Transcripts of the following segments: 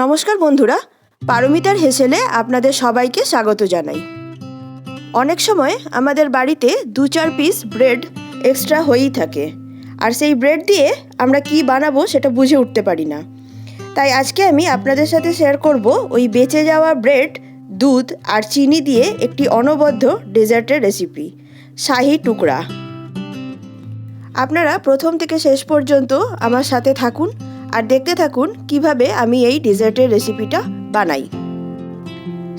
নমস্কার বন্ধুরা, পারমিতার হেসেলে আপনাদের সবাইকে স্বাগত জানাই। অনেক সময় আমাদের বাড়িতে দু চার পিস ব্রেড এক্সট্রা হয়েই থাকে, আর সেই ব্রেড দিয়ে আমরা কি বানাবো সেটা বুঝে উঠতে পারি না। তাই আজকে আমি আপনাদের সাথে শেয়ার করব ওই বেঁচে যাওয়া ব্রেড দুধ আর চিনি দিয়ে একটি অনবদ্য ডেজার্টের রেসিপি শাহি টুকরা। আপনারা প্রথম থেকে শেষ পর্যন্ত আমার সাথে থাকুন আর দেখতে থাকুন কীভাবে আমি এই ডেজার্টের রেসিপিটা বানাই।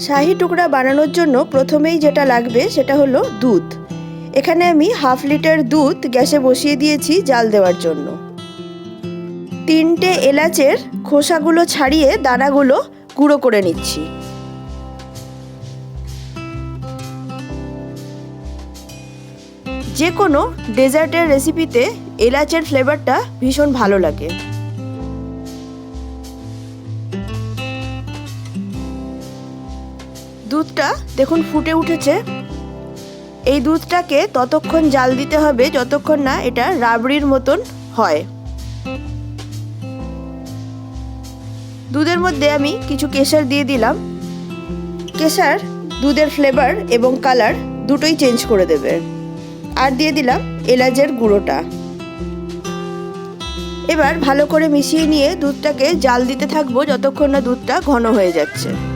শাহি টুকরা বানানোর জন্য প্রথমেই যেটা লাগবে সেটা হলো দুধ। এখানে আমি হাফ লিটার দুধ গ্যাসে বসিয়ে দিয়েছি জাল দেওয়ার জন্য। তিনটে এলাচের খোসাগুলো ছাড়িয়ে দানাগুলো গুঁড়ো করে নিচ্ছি। যে কোনো ডেজার্টের রেসিপিতে এলাচের ফ্লেভারটা ভীষণ ভালো লাগে। দুধটা দেখুন ফুটে উঠেছে। এই দুধটাকে ততক্ষণ জাল দিতে হবে যতক্ষণ না এটা রাবড়ির মতন হয়। দুধের মধ্যে আমি কিছু কেশর দিয়ে দিলাম। কেশর, দুধের ফ্লেভার এবং কালার দুটোই চেঞ্জ করে দেবে। আর দিয়ে দিলাম এলাচের গুঁড়োটা। এবার ভালো করে মিশিয়ে নিয়ে দুধটাকে জাল দিতে থাকব যতক্ষণ না দুধটা ঘন হয়ে যাচ্ছে।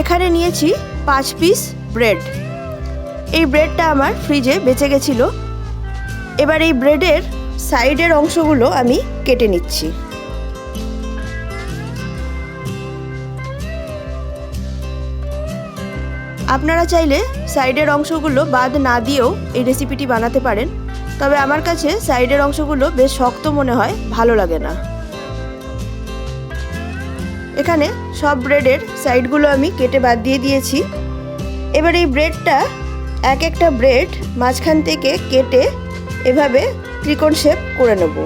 এখানে নিয়েছি পাঁচ পিস ব্রেড এই ব্রেডটা আমার ফ্রিজে বেঁচে গেছিল। এবার এই ব্রেডের সাইডের অংশগুলো আমি কেটে নিচ্ছি। আপনারা চাইলে সাইডের অংশগুলো বাদ না দিয়েও এই রেসিপিটি বানাতে পারেন। তবে আমার কাছে সাইডের অংশগুলো বেশ শক্ত মনে হয়, ভালো লাগে না। এখানে সব ব্রেডের সাইডগুলো আমি কেটে বাদ দিয়ে দিয়েছি। এবার এই ব্রেডটা এক একটা ব্রেড মাঝখান থেকে কেটে এভাবে ত্রিকোণ শেপ করে নেব।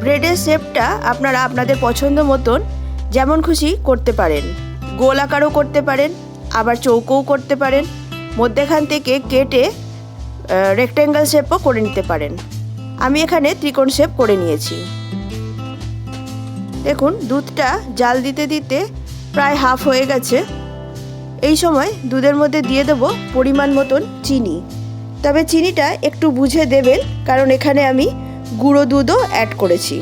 ব্রেডের শেপটা আপনারা আপনাদের পছন্দ মতন যেমন খুশি করতে পারেন। গোল আকারও করতে পারেন, আবার চৌকোও করতে পারেন, মধ্যেখান থেকে কেটে রেক্ট্যাঙ্গেল শেপও করে নিতে পারেন। আমি এখানে ত্রিকোণ শেপ করে নিয়েছি। দেখুন, দুধটা জাল দিতে দিতে প্রায় হাফ হয়ে গেছে। এই সময় দুধের মধ্যে দিয়ে দেবো পরিমাণ মতন চিনি। তবে চিনিটা একটু বুঝে দেবেন, কারণ এখানে আমি গুঁড়ো দুধও অ্যাড করেছি।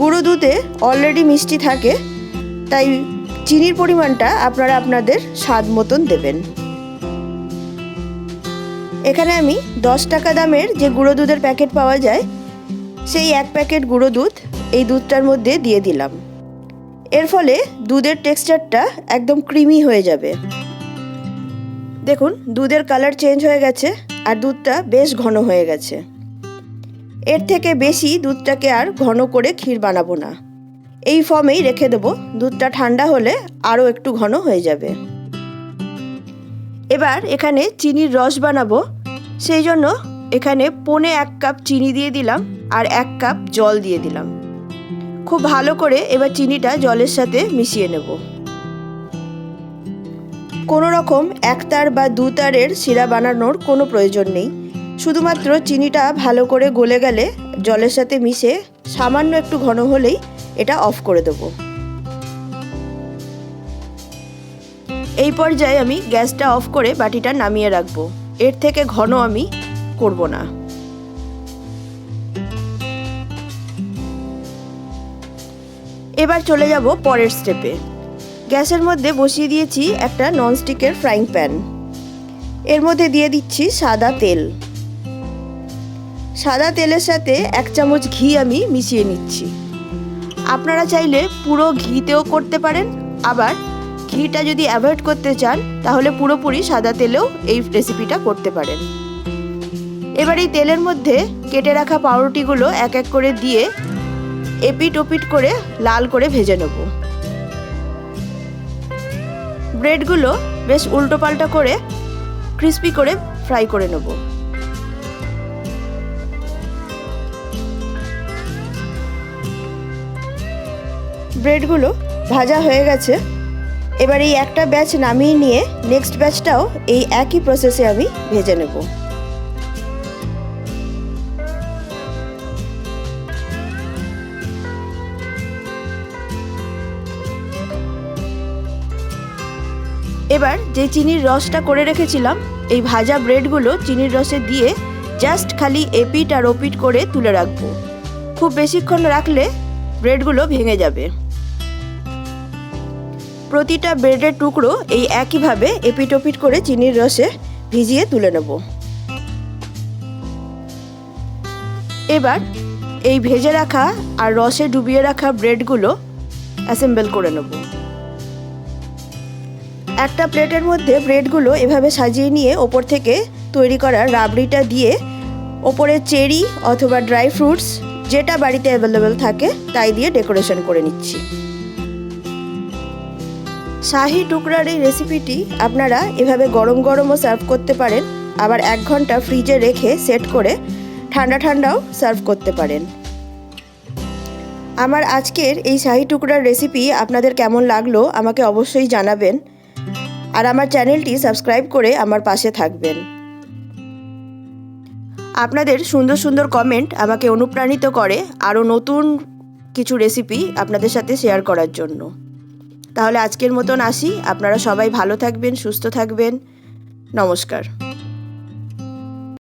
গুঁড়ো দুধে অলরেডি মিষ্টি থাকে, তাই চিনির পরিমাণটা আপনারা আপনাদের স্বাদ মতন দেবেন। এখানে আমি দশ টাকা দামের যে গুঁড়ো দুধের প্যাকেট পাওয়া যায়, সেই এক প্যাকেট গুঁড়ো দুধ এই দুধটার মধ্যে দিয়ে দিলাম। এর ফলে দুধের টেক্সচারটা একদম ক্রিমি হয়ে যাবে। দেখুন, দুধের কালার চেঞ্জ হয়ে গেছে আর দুধটা বেশ ঘন হয়ে গেছে। এর থেকে বেশি দুধটাকে আর ঘন করে ক্ষীর বানাবো না। এই ফর্মেই রেখে দেবো, দুধটা ঠান্ডা হলে আরও একটু ঘন হয়ে যাবে। এবার এখানে চিনির রস বানাবো। সেই জন্য এখানে পনে এক কাপ চিনি দিয়ে দিলাম আর এক কাপ জল দিয়ে দিলাম। খুব ভালো করে এবার চিনিটা জলের সাথে মিশিয়ে নেব। কোনো রকম একতার বা দু তারের শিরা বানানোর কোনো প্রয়োজন নেই। শুধুমাত্র চিনিটা ভালো করে গলে গেলে জলের সাথে মিশে সামান্য একটু ঘন হলেই এটা অফ করে দেব। এই পর্যায়ে আমি গ্যাসটা অফ করে বাটিটা নামিয়ে রাখব। এর থেকে ঘন আমি করব না। এবার চলে যাব পরের স্টেপে গ্যাসের মধ্যে বসিয়ে দিয়েছি একটা ননস্টিকের ফ্রাইং প্যান এর মধ্যে দিয়ে দিচ্ছি সাদা তেল। সাদা তেলের সাথে এক চামচ ঘি আমি মিশিয়ে নিচ্ছি। আপনারা চাইলে পুরো ঘিতেও করতে পারেন, আবার ঘিটা যদি অ্যাভয়েড করতে চান, তাহলে পুরোপুরি সাদা তেলেও এই রেসিপিটা করতে পারেন। এবার এই তেলের মধ্যে কেটে রাখা পাউরুটিগুলো এক এক করে দিয়ে এপিট ওপিট করে লাল করে ভেজে নেব। ব্রেডগুলো বেশ উল্টো পাল্টা করে ক্রিস্পি করে ফ্রাই করে নেব। ব্রেডগুলো ভাজা হয়ে গেছে। এবার এই একটা ব্যাচ নামিয়ে নিয়ে নেক্সট ব্যাচটাও এই একই প্রসেসে আমি ভেজে নেব। এবার যে চিনির রসটা করে রেখেছিলাম, এই ভাজা ব্রেডগুলো চিনির রসে দিয়ে জাস্ট খালি এপিট আর ওপিট করে তুলে রাখব। খুব বেশিক্ষণ রাখলে ব্রেডগুলো ভেঙে যাবে। প্রতিটা ব্রেডের টুকরো এই একইভাবে এপিট ওপিট করে চিনির রসে ভিজিয়ে তুলে নেব। এবার এই ভেজে রাখা আর রসে ডুবিয়ে রাখা ব্রেডগুলো অ্যাসেম্বল করে নেব। একটা প্লেটের মধ্যে ব্রেডগুলো এভাবে সাজিয়ে নিয়ে ওপর থেকে তৈরি করা রাবড়িটা দিয়ে ওপরে চেরি অথবা ড্রাই ফ্রুটস যেটা বাড়িতে অ্যাভেলেবেল থাকে, তাই দিয়ে ডেকোরেশন করে নিচ্ছি। শাহি টুকরার এই রেসিপিটি আপনারা এভাবে গরম গরমও সার্ভ করতে পারেন, আবার এক ঘণ্টা ফ্রিজে রেখে সেট করে ঠান্ডা ঠান্ডাও সার্ভ করতে পারেন। আমার আজকের এই শাহি টুকরার রেসিপি আপনাদের কেমন লাগল আমাকে অবশ্যই জানাবেন। আর আমার চ্যানেলটি সাবস্ক্রাইব করে আমার পাশে থাকবেন। আপনাদের সুন্দর সুন্দর কমেন্ট আমাকে অনুপ্রাণিত করে আরও নতুন কিছু রেসিপি আপনাদের সাথে শেয়ার করার জন্য। তাহলে আজকের মতন আসি। আপনারা সবাই ভালো থাকবেন, সুস্থ থাকবেন। নমস্কার।